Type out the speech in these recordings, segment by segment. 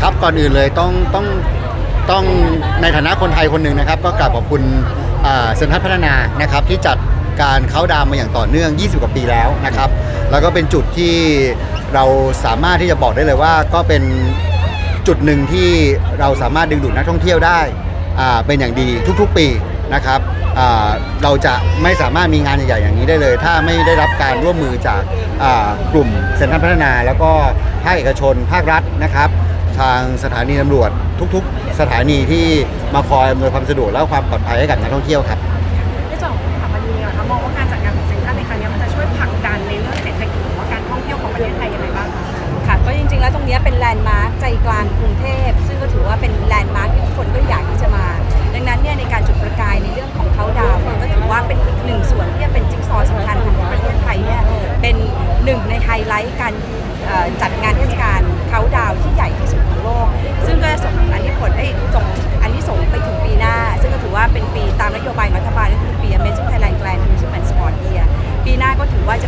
ครับก่อนอื่นเลยต้องต้องต้องในฐานะคนไทยคนหนึ่งนะครับ ก็กราบขอบคุณอ่าเซ็นทรัลพัฒนานะครับที่จัดการเข้าดาวมาอย่างต่อเนื่อง 20 กว่าปีแล้วนะครับ แล้วก็เป็นจุดที่เราสามารถที่จะบอกได้เลยว่า ก็เป็นจุดหนึ่งที่เราสามารถดึงดูดนักท่องเที่ยวได้อ่าเป็นอย่างดีทุกๆปีนะครับอ่าเราจะไม่สามารถมีงานใหญ่ๆอย่างนี้ได้เลย ถ้าไม่ได้รับการร่วมมือจากอ่ากลุ่มเซ็นทรัลพัฒนา แล้วก็ภาคเอกชนภาครัฐนะครับ ทางสถานีตำรวจทุกๆ สถานีที่มาคอยอำนวยความสะดวกและความปลอดภัยให้กับนักท่องเที่ยวครับในส่วนของสถาปนิกอะคะมองว่าการจัดงานของเซ็นทรัลในครั้งนี้มันจะช่วยผลักดันในเรื่องเศรษฐกิจหรือว่าการท่องเที่ยวของประเทศไทยยังไงบ้างคะค่ะก็จริงๆแล้วตรงนี้เป็นแลนด์มาร์คใจกลางกรุงเทพซึ่งก็ถือว่าเป็นแลนด์มาร์คที่ทุกคนก็อยากที่จะมา ดังนั้นเนี่ยในการจุดประกายในเรื่องของเขาดาวก็ถือว่าเป็นอีกหนึ่งส่วนที่จะเป็นจิ๊กซอว์สำคัญของประเทศไทยเนี่ยเป็นหนึ่งในไฮไลท์การจัด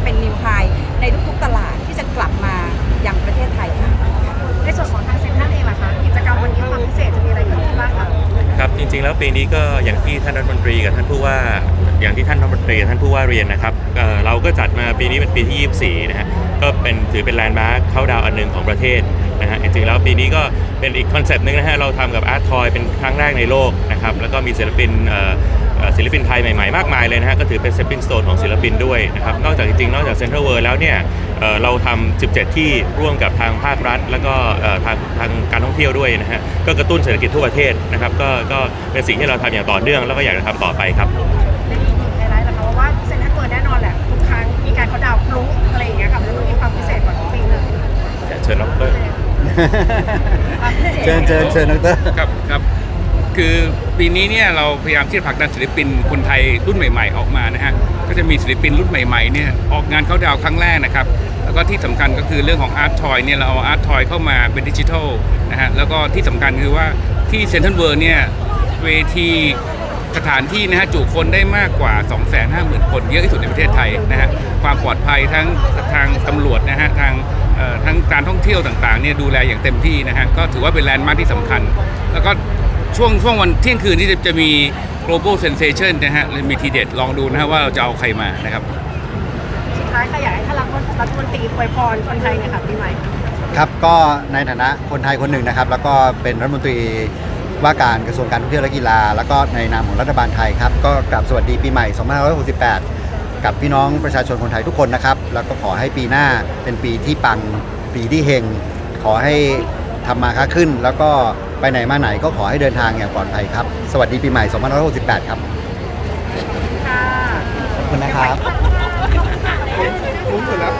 เป็นนิวไฮในทุกๆตลาดที่จะกลับมาอย่างประเทศไทยค่ะ ในส่วนของทางเซ็นทรัลเองล่ะคะกิจกรรมวันนี้ความพิเศษจะมีอะไรเกิดขึ้นบ้างคะครับจริงๆแล้วปีนี้ก็อย่างที่ท่านรัฐมนตรีกับท่านผู้ว่าอย่างที่ท่านรัฐมนตรีกับท่านผู้ว่าเรียนนะครับเอ่อเราก็จัดมาปีนี้เป็นปีที่ 24 นะฮะก็เป็นถือเป็นแลนด์มาร์คเข้าดาวน์อันหนึ่งของประเทศนะฮะจริงๆแล้วปีนี้ก็เป็นอีกคอนเซปต์หนึงนะฮะเราทำกับอาร์ตทอยเป็นครั้งแรกในโลกนะครับแล้วก็มีศิลปินเอ่อเอ่อ ศิลปินไทยใหม่ๆมากมายเลยนะฮะก็ถือเป็น stepping stone ของศิลปินด้วยนะครับนอกจากจริงๆนอกจากเซ็นทรัลเวิร์แล้วเนี่ยเอ่อเราทำ17 ที่ร่วมกับทางภาครัฐ แล้วก็เอ่อทางทางการท่องเที่ยวด้วยนะฮะก็กระตุ้นเศรษฐกิจทั่วประเทศนะครับก็ก็เป็นสิ่งที่เราทำอย่างต่อเนื่องแล้วก็อยากจะทำต่อไปครับในอีกหนึ่งไฮไลท์นะคะว่าเซ็นทรัลเวิร์แน่นอนแหละทุกครั้งมีการเขาดาวน์พลุอะไรอย่างเงี้ยค่ะมันจะต้องมีความพิเศษกว่าทุกปีเลยเชิญดรความพิศษเชิญเชิญเชิญดรครับครับ คือปีนี้เนี่ยเราพยายามที่จะผลักดันศิลปินคนไทยรุ่นใหม่ ๆ ออกมานะฮะก็จะมีศิลปินรุ่นใหม่ๆเนี่ยออกงานเขาดาวครั้งแรกนะครับแล้วก็ที่สำคัญก็คือเรื่องของอาร์ตทอยเนี่ยเราเอาอาร์ตทอยเข้ามาเป็นดิจิทัลนะฮะแล้วก็ที่สำคัญคือว่าที่เซนทรัลเวิร์เนี่ยเวทีสถานที่นะฮะจุคนได้มากกว่า 250,000 คนเยอะที่สุดในประเทศไทยนะฮะความปลอดภัยทั้งทางตำรวจนะฮะทางทั้งการท่องเที่ยวต่างๆเนี่ยดูแลอย่างเต็มที่นะฮะก็ถือว่าเป็นแลนด์มาร์คที่สำคัญ แล้วก็ ช่วงช่วงวันเที่ยงคืนที่จะจะมี global sensation นะฮะมีทีเด็ดลองดูนะฮะว่าเราจะเอาใครมานะครับสุดท้ายค่ะอยากให้ท่านรัฐมนตรีอวยพรคนไทยเนี่ยค่ะปีใหม่ครับก็ในฐานะคนไทยคนหนึ่งนะครับ แล้วก็เป็นรัฐมนตรีว่าการกระทรวงการท่องเที่ยวและกีฬา แล้วก็ในนามของรัฐบาลไทยครับก็กราบสวัสดีปีใหม่ 2568 กับพี่น้องประชาชนคนไทยทุกคนนะครับ แล้วก็ขอให้ปีหน้าเป็นปีที่ปังปีที่เฮงขอให้ ทำมาค้าขึ้น แล้วก็ไปไหนมาไหนก็ขอให้เดินทางอย่างปลอดภัยครับ สวัสดีปีใหม่ 2568 ครับค่ะขอบคุณนะครับ คุ้มหมดแล้ว